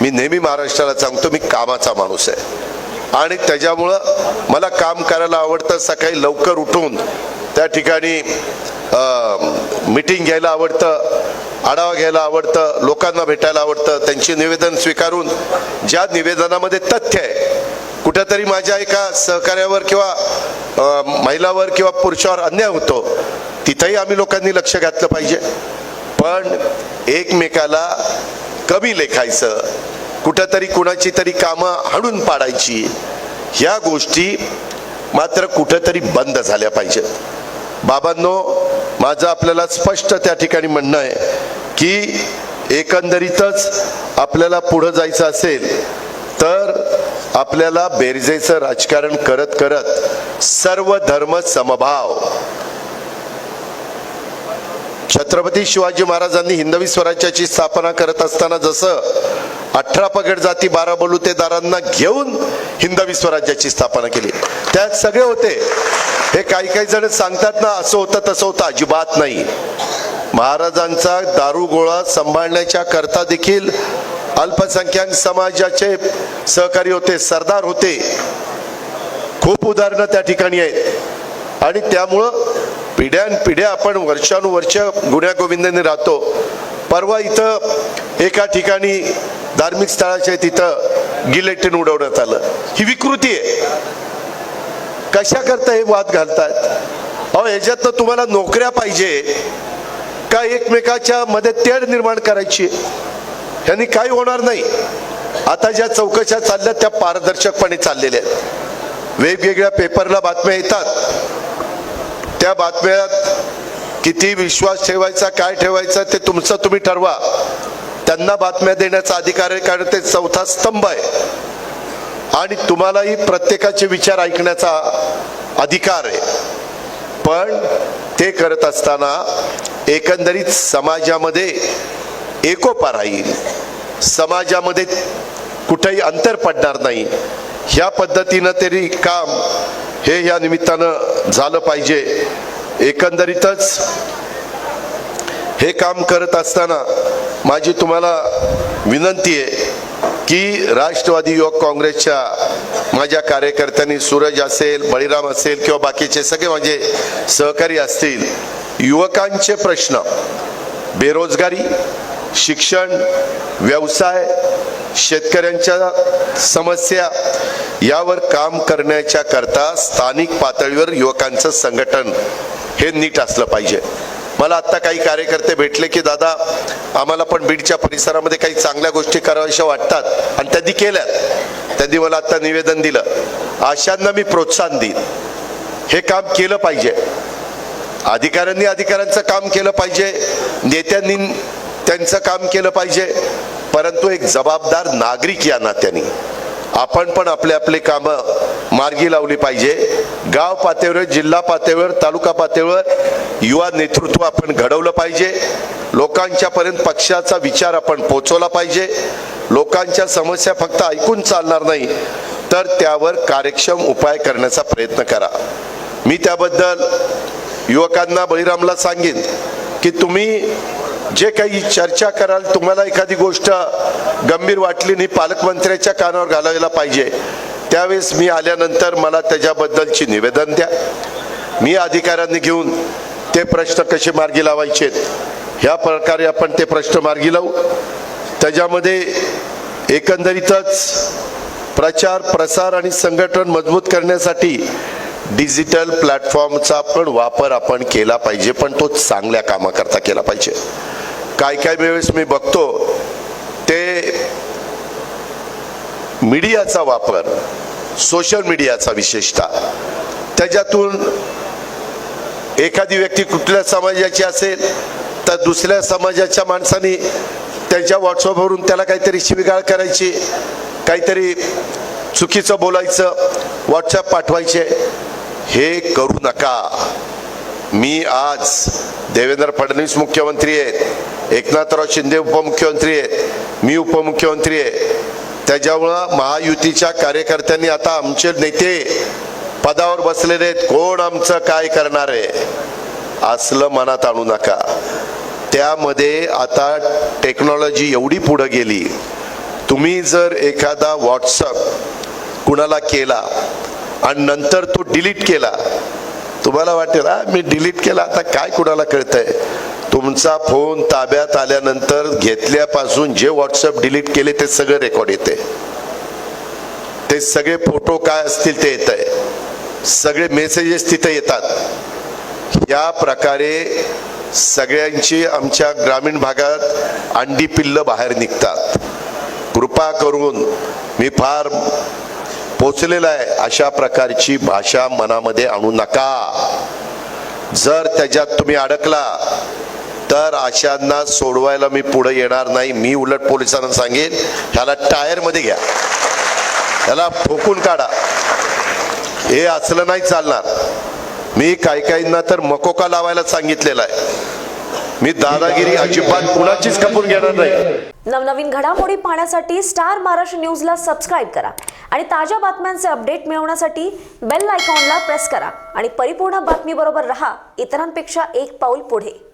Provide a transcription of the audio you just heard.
मी नेहमी महाराष्ट्राला सांगतो मी कामाचा माणूस आहे. आणि त्याच्यामुळं मला काम करायला आवडतं सकाळी लवकर उठून त्या ठिकाणी मिटिंग घ्यायला आवडतं आढावा घ्यायला आवडतं लोकांना भेटायला आवडतं त्यांची निवेदन स्वीकारून ज्या निवेदनामध्ये तथ्य आहे कुठेतरी माझ्या एका सहकार्यावर किंवा महिलावर किंवा पुरुषावर अन्याय होतो तिथंही आम्ही लोकांनी लक्ष घातलं पाहिजे. पण एकमेकाला कमी लेखायचं कुठंतरी कुणाची तरी कामं हाडून पाडायची ह्या गोष्टी मात्र कुठंतरी बंद झाल्या पाहिजेत. बाबांनो माझं आपल्याला स्पष्ट त्या ठिकाणी म्हणणं आहे की एकंदरीतच आपल्याला पुढं जायचं असेल तर आपल्याला बेरजेचं राजकारण करत करत सर्व धर्म समभाव छत्रपती शिवाजी महाराजांनी हिंदवी स्वराज्याची स्थापना करत असताना जसं अठरा पगड जाती बारा बलुतेदारांना घेऊन हिंदवी स्वराज्याची स्थापना केली. त्यात सगळे होते. हे काही काही जण सांगतात ना असं होतं तसं होतं. अजिबात नाही. महाराजांचा दारुगोळा सांभाळण्याच्या करता देखील अल्पसंख्याक समाजाचे सहकारी होते सरदार होते. खूप उदाहरणं त्या ठिकाणी आहेत. आणि त्यामुळं पिढ्यानपिढ्या आपण वर्षानुवर्ष गुण्यागोविंदाने राहतो. परवा इथं एका ठिकाणी धार्मिक स्थळाच्या तिथं गिलेटिन उडवण्यात आलं. ही विकृती आहे. कशा करता हे वाद घालतात? अहो ह्याच्यातनं तुम्हाला नोकऱ्या पाहिजे का एकमेकाच्या मध्ये तेढ निर्माण करायची? यांनी काही होणार नाही. आता ज्या चौकशा चालल्या त्या पारदर्शकपणे चाललेल्या आहेत. वेगवेगळ्या पेपरला बातम्या येतात. त्या बातम्यात किती विश्वास ठेवायचा काय ठेवायचा ते तुमचं तुम्ही ठरवा. त्यांना बातम्या देण्याचा अधिकार आहे कारण ते चौथा स्तंभ आहे. आणि तुम्हालाही प्रत्येकाचे विचार ऐकण्याचा अधिकार आहे. पण ते करत असताना एकंदरीत समाजामध्ये एकोपा राहील समाजामध्ये कुठेही अंतर पडणार नाही. ह्या पद्धतीनं तरी काम हे या निमित्तानं झालं पाहिजे. एकंदरीतच हे काम करत असताना माझी तुम्हाला विनंती आहे की राष्ट्रवादी युवक काँग्रेसच्या माझ्या कार्यकर्त्यांनी सूरज असेल बळीराम असेल किंवा बाकीचे सगळे माझे सहकारी असतील युवकांचे प्रश्न बेरोजगारी शिक्षण व्यवसाय शेतकऱ्यांच्या समस्या यावर काम करण्याच्या करता स्थानिक पातळीवर युवकांचं संघटन हे नीट असलं पाहिजे. मला आत्ता काही कार्यकर्ते भेटले की दादा आम्हाला पण बीडच्या परिसरामध्ये काही चांगल्या गोष्टी कराव्याशा वाटतात. आणि त्यांनी केल्यात. त्यांनी मला आत्ता निवेदन दिलं. अशांना मी प्रोत्साहन देईन. हे काम केलं पाहिजे. अधिकाऱ्यांनी अधिकाऱ्यांचं काम केलं पाहिजे. नेत्यांनी त्यांचं काम केलं पाहिजे. परंतु एक जबाबदार नागरिक या नात्याने. आपण पण आपले आपले कामं मार्गी लावली पाहिजे. गाव पातळीवर जिल्हा पातळीवर तालुका पातळीवर युवा नेतृत्व आपण घडवलं पाहिजे. लोकांच्या पर्यंत पक्षाचा विचार आपण पोचवला पाहिजे. लोकांच्या समस्या फक्त ऐकून चालणार नाही तर त्यावर कार्यक्षम उपाय करण्याचा प्रयत्न करा. मी त्याबद्दल युवकांना बळीरामला सांगेन की तुम्ही जे काही चर्चा कराल तुम्हाला एखादी गोष्ट गंभीर वाटली नाही पालकमंत्र्याच्या कानावर घालायला पाहिजे. त्यावेळेस मी आल्यानंतर मला त्याच्याबद्दलची निवेदन द्या. मी अधिकाऱ्यांनी घेऊन ते प्रश्न कसे मार्गी लावायचे ह्या प्रकारे आपण ते प्रश्न मार्गी लावू. त्याच्यामध्ये एकंदरीतच प्रचार प्रसार आणि संघटन मजबूत करण्यासाठी डिजिटल प्लॅटफॉर्मचा पण वापर आपण केला पाहिजे पण तो चांगल्या कामाकरता केला पाहिजे. काय काय वेळेस मी बघतो ते मीडियाचा वापर सोशल मीडियाचा विशेषतः. त्याच्यातून एखादी व्यक्ती कुठल्या समाजाची असेल तर दुसऱ्या समाजाच्या माणसाने त्यांच्या व्हॉट्सअपवरून त्याला काहीतरी शिविगाळ करायची काहीतरी चुकीचं बोलायचं व्हॉट्सअप पाठवायचे हे करू नका. मी आज देवेंद्र फडणवीस मुख्यमंत्री आहेत. एकनाथराव शिंदे उपमुख्यमंत्री आहेत. मी उपमुख्यमंत्री आहे. त्याच्यामुळं महायुतीच्या कार्यकर्त्यांनी आता आमचे नेते पदावर बसलेले आहेत. कोण आमचं काय करणार आहे? असलं मनात आणू नका. त्यामध्ये आता टेक्नॉलॉजी एवढी पुढं गेली. तुम्ही जर एखादा व्हॉट्सअप कुणाला केला आणि नंतर तो डिलीट केला तुम्हाला वाटेल मी डिलीट केला आता काय कुणाला कळतंय? तुमचा फोन ताब्यात आल्यानंतर घेतल्यापासून जे व्हॉट्सअप डिलीट केले ते सगळं रेकॉर्ड येते. ते सगळे फोटो काय असतील ते येत आहे सगळे मेसेजेस तिथे येतात. या प्रकारे सगळ्यांची आमच्या ग्रामीण भागात अंडी पिल्लं बाहेर निघतात. कृपा करून मी फार पोचलेला आहे अशा प्रकारची भाषा मनामध्ये आणू नका. जर त्याच्यात तुम्ही अडकला तर अशांना सोडवायला मी पुढे येणार नाही. मी उलट पोलिसांना सांगेन ह्याला टायरमध्ये घ्या. ह्याला ठोकून काढा. हे असलं नाही चालणार. मी काही काहींना तर मकोका लावायला सांगितलेला आहे. मी दादागिरी अजिबात कुणाचीच कपून घेणार नाही. नवनवीन घडामोडी पाहण्यासाठी स्टार महाराष्ट्र न्यूजला सबस्क्राईब करा आणि ताज्या बातम्यांचे अपडेट मिळवण्यासाठी बेल आयकॉनला प्रेस करा. आणि परिपूर्ण बातमीबरोबर रहा. इतरांपेक्षा एक पाऊल पुढे.